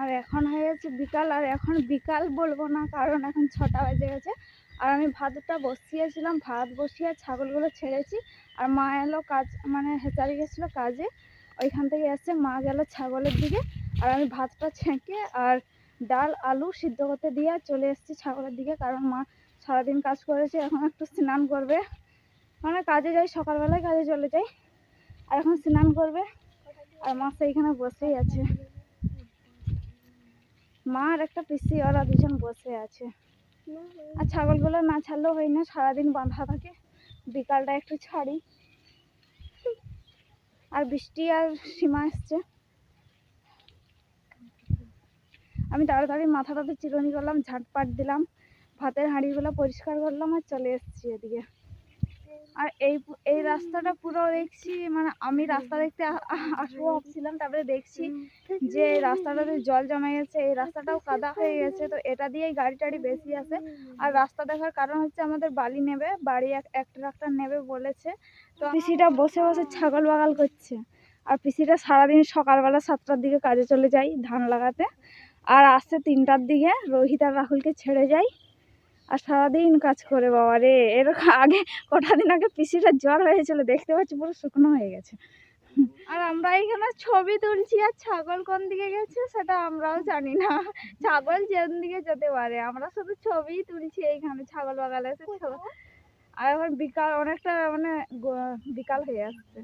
আর এখন হয়ে গেছে বিকাল, আর এখন বিকাল বলব না, কারণ এখন ছটা বেজে গেছে। আর আমি ভাতটা বসিয়েছিলাম, ভাত বসিয়ে ছাগলগুলো ছেড়েছি। আর মা এলো কাজ মানে হেচারি গেছিল কাজে। ওইখান থেকে এসে মা গেল ছাগলের দিকে। আর আমি ভাতটা ছেঁকে আর ডাল, আলু সিদ্ধ করতে দিয়ে চলে এসেছি ছাগলের দিকে, কারণ মা সারাদিন কাজ করেছে, এখন একটু স্নান করবে। মানে কাজে যাই, সকালবেলায় কাজে চলে যাই। আর এখন স্নান করবে। আর মা সেইখানে বসেই আছে। মা আর একটা পিসি, ওরা দুজন বসে আছে। আর ছাগলগুলো না ছাড়লেও হয় না, সারাদিন বাঁধা থাকে। বিকালটা একটু ছাড়ি। আর বৃষ্টি আর সীমা এসছে। আমি তাড়াতাড়ি মাথাটাতে চিরুনি করলাম, ঝাঁটপাট দিলাম, ভাতের হাঁড়িগুলো পরিষ্কার করলাম আর চলে এসেছি এদিকে। আর এই এই রাস্তাটা পুরো দেখছি মানে আমি রাস্তা দেখতে আসব ভাবছিলাম, তারপরে দেখছি যে রাস্তাটাতে জল জমে গেছে, এই রাস্তাটাও কাদা হয়ে গেছে, তো এটা দিয়েই গাড়ি টাড়ি বেশি আসে আর রাস্তা দেখার কারণ হচ্ছে আমাদের বালি নেবে, বাড়ি এক ট্রাক্টর নেবে বলেছে, তো পিসিটা বসে বসে ছাগল বাগাল করছে। আর পিসিটা সারাদিন সকালবেলা সাতটার দিকে কাজে চলে যাই ধান লাগাতে। আর আসছে তিনটার দিকে, রোহিত আর রাহুলকে ছেড়ে যাই আর সারাদিন কাজ করে বাবা রে। এরকম আগে কটা দিন আগে পিসিটা জ্বর হয়েছিল দেখতে পাচ্ছি পুরো শুকনো হয়ে গেছে। আর আমরা এখানে ছবি তুলছি আর ছাগল কোন দিকে গেছে সেটা আমরাও জানি না। ছাগল যেন দিকে যেতে পারে। আমরা শুধু ছবি তুলছি এইখানে ছাগল বাগালে এসে ছবি আর এখন বিকাল অনেকটা মানে বিকাল হয়ে আসছে।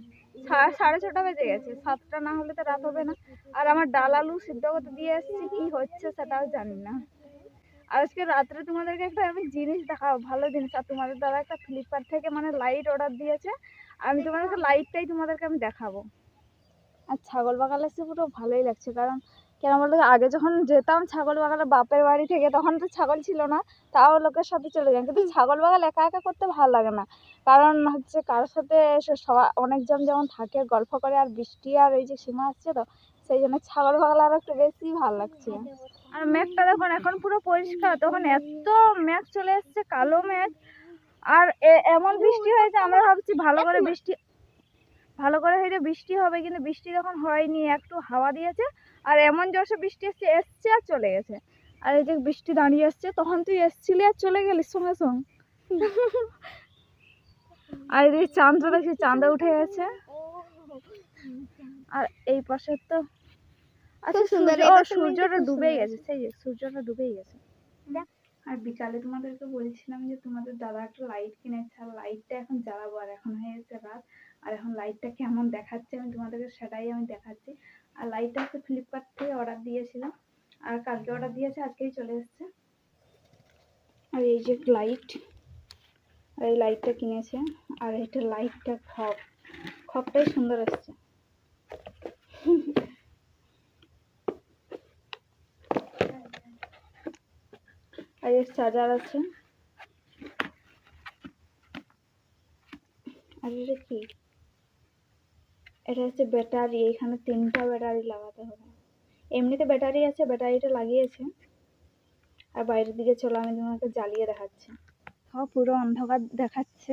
সাড়ে ছটা বেজে গেছে। সাতটা না হলে তো রাত হবে না। আর আমার ডাল আলু সিদ্ধ করতে দিয়ে এসেছি কি হচ্ছে সেটাও জানি না। আজকে রাত্রে তোমাদেরকে একটা আমি জিনিস দেখাবো ভালো জিনিস আর তোমাদের দাদা একটা ফ্লিপকার্ট থেকে মানে লাইট অর্ডার দিয়েছে। আমি তোমাদেরকে লাইটটাই তোমাদেরকে আমি দেখাবো। আর ছাগল বাগালে এসে পুরো ভালোই লাগছে কারণ কেন বলতো আগে যখন যেতাম ছাগল বাগালে বাপের বাড়ি থেকে তখন তো ছাগল ছিল না তাও লোকের সাথে চলে যান। কিন্তু ছাগল বাগাল একা একা করতে ভালো লাগে না। কারণ হচ্ছে কারোর সাথে অনেকজন যেমন থাকে গল্প করে আর বৃষ্টি আর এই যে সীমা আসছে তো সেই জন্য ছাগল বাগাল আরও একটু বেশি ভালো লাগছে। আর মেঘটা দেখুন এখন পুরো পরিষ্কার। তখন এত মেঘ চলে এসছে কালো মেঘ আর এমন বৃষ্টি হয়েছে আমরা ভাবছি ভালো করে বৃষ্টি ভালো করে হয়তো বৃষ্টি হবে কিন্তু বৃষ্টি যখন হয়নি একটু হাওয়া দিয়েছে। আর এমন জোরসে বৃষ্টি এসছে এসছে আর চলে গেছে। আর এই যে বৃষ্টি দাঁড়িয়ে এসছে তখন তুই এসছিলি আর চলে গেলি সঙ্গে সঙ্গে। আর এদিকে চাঁদটা দেখছি চাঁদা উঠে গেছে। আর এই পাশে তো আচ্ছা সুন্দর, ও সূর্যটা ডুবেই গেছে সেই যে সূর্যটা ডুবেই গেছে। আর বিকালে তোমাদেরকে বলছিলাম যে তোমাদের দাদা একটা লাইট কিনেছে আর লাইটটা এখন জ্বালাবো আর এখন হয়ে গেছে রাত। আর এখন লাইটটা কেমন দেখাচ্ছে আমি তোমাদেরকে সেটাই আমি দেখাচ্ছি। আর লাইটটা হচ্ছে ফ্লিপকার্ট থেকে অর্ডার দিয়েছিলাম আর কালকে অর্ডার দিয়েছে আজকেই চলে এসেছে। আর এই যে লাইট আর এই লাইটটা কিনেছে আর এটা লাইটটা খপ খপটাই সুন্দর এসছে আর এর চার্জার আছে। আর এটা কি? এটা হচ্ছে ব্যাটারি, এখানে তিনটা ব্যাটারি লাগাতে হবে। এমনিতে ব্যাটারি আছে, ব্যাটারিটা লাগিয়েছে। আর বাইরের দিকে চলো, আমি তোমাকে জ্বালিয়ে দেখাচ্ছি। সব পুরো অন্ধকার দেখাচ্ছে,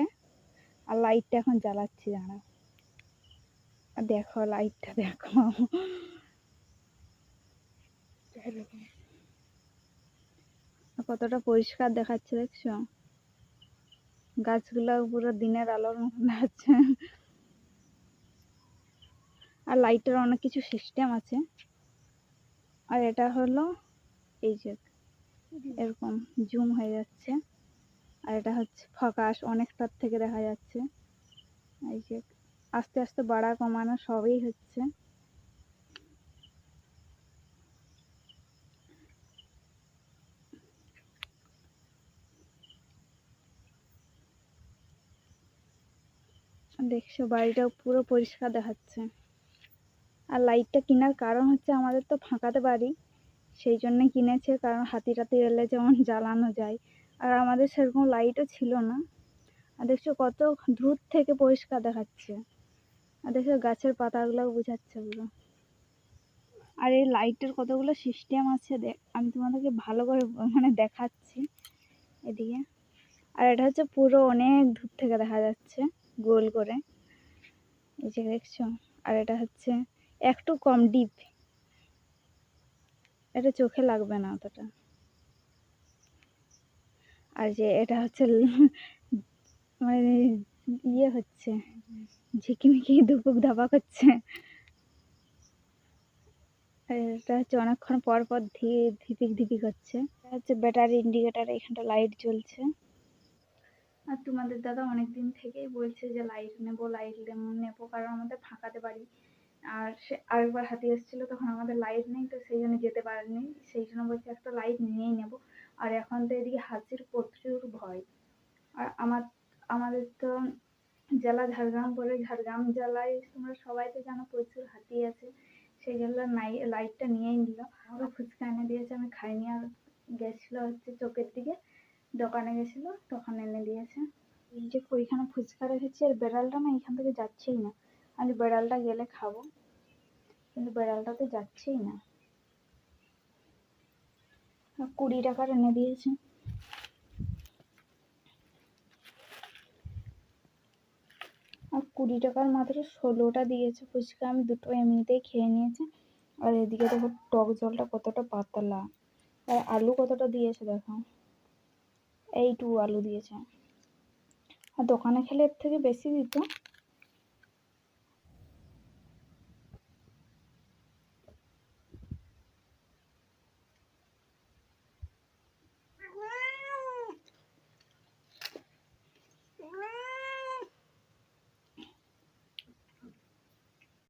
আর লাইটটা এখন জ্বালাচ্ছি দাঁড়া দেখো লাইটটা দেখো। কতটা পরিষ্কার দেখাচ্ছে দেখছ? গাছগুলো পুরো দিনের আলোর মতন আছে আর লাইটের অনেক কিছু সিস্টেম আছে। আর এটা হলো, এই যে এরকম জুম হয়ে যাচ্ছে। আর এটা হচ্ছে ফকাস অনেকটার থেকে দেখা যাচ্ছে। এই যে আস্তে আস্তে বাড়া কমানো সবই হচ্ছে। দেখছ, বাড়িটাও পুরো পরিষ্কার দেখাচ্ছে। আর লাইটটা কেনার কারণ হচ্ছে আমাদের তো ফাঁকাতে বাড়ি, সেই জন্যে কিনেছে, কারণ হাতি টাতি এলে যেমন জ্বালানো যায়। আর আমাদের সেরকম লাইটও ছিল না। আর দেখছ, কত দূর থেকে পরিষ্কার দেখাচ্ছে। আর দেখছ, গাছের পাতাগুলো বোঝাচ্ছে পুরো। আর এই লাইটের কতগুলো সিস্টেম আছে দেখ আমি তোমাদেরকে ভালো করে মানে দেখাচ্ছি। এদিকে। আর এটা হচ্ছে পুরো অনেক দূর থেকে দেখা যাচ্ছে। গোল করে। এই যে দেখছ? আর এটা হচ্ছে একটু কম ডিপ। এটা চোখে লাগবে না অতটা। আর যে এটা হচ্ছে মানে ইয়ে হচ্ছে, ঝিকিমিকি ধুপুক ধাপা করছে। আর এটা হচ্ছে অনেকক্ষণ পর পর ধিপিক ধিপিক হচ্ছে। হচ্ছে ব্যাটারি ইন্ডিকেটার, এখানটা লাইট জ্বলছে। আর তোমাদের দাদা অনেক দিন থেকেই বলছে যে লাইট নেব লাইট নেব কারণ আমাদের ফাঁকাতে বাড়ি। আর সে আরেকবার হাতি এসেছিল, তখন আমাদের লাইট নেই, তো সেই জন্য যেতে পারিনি। সেই জন্য বলছে, একটা লাইট নিয়েই নেব। আর এখন তো এদিকে হাতির প্রচুর ভয়। আর আমার, আমাদের তো জেলা ঝাড়গ্রাম বলে, ঝাড়গ্রাম জেলায় তোমরা সবাই তো জানো প্রচুর হাতি আছে। সেই জন্য লাইটটা নিয়েই নিল। আমাকে ফুচকা এনে দিয়েছে, আমি খাইনি, আর গেছিল হচ্ছে চোখের দিকে। দোকানে গেছিল তখন এনে দিয়েছে। এই যে ওইখানে ফুচকা রেখেছি আর বেড়ালটা না এখান থেকে যাচ্ছেই না। আমি বেড়ালটা গেলে খাব, কিন্তু বেড়ালটা তো যাচ্ছেই না। কুড়ি টাকার এনে দিয়েছে। আর কুড়ি টাকার মাত্র ষোলোটা দিয়েছে ফুচকা, আমি দুটো এমনিতেই খেয়ে নিয়েছি। আর এদিকে দেখো টক জলটা কতটা পাতলা। আর আলু কতটা দিয়েছে দেখো। এইটুকু আলু দিয়েছে। আর দোকানে খেলে এর থেকে বেশি দিত।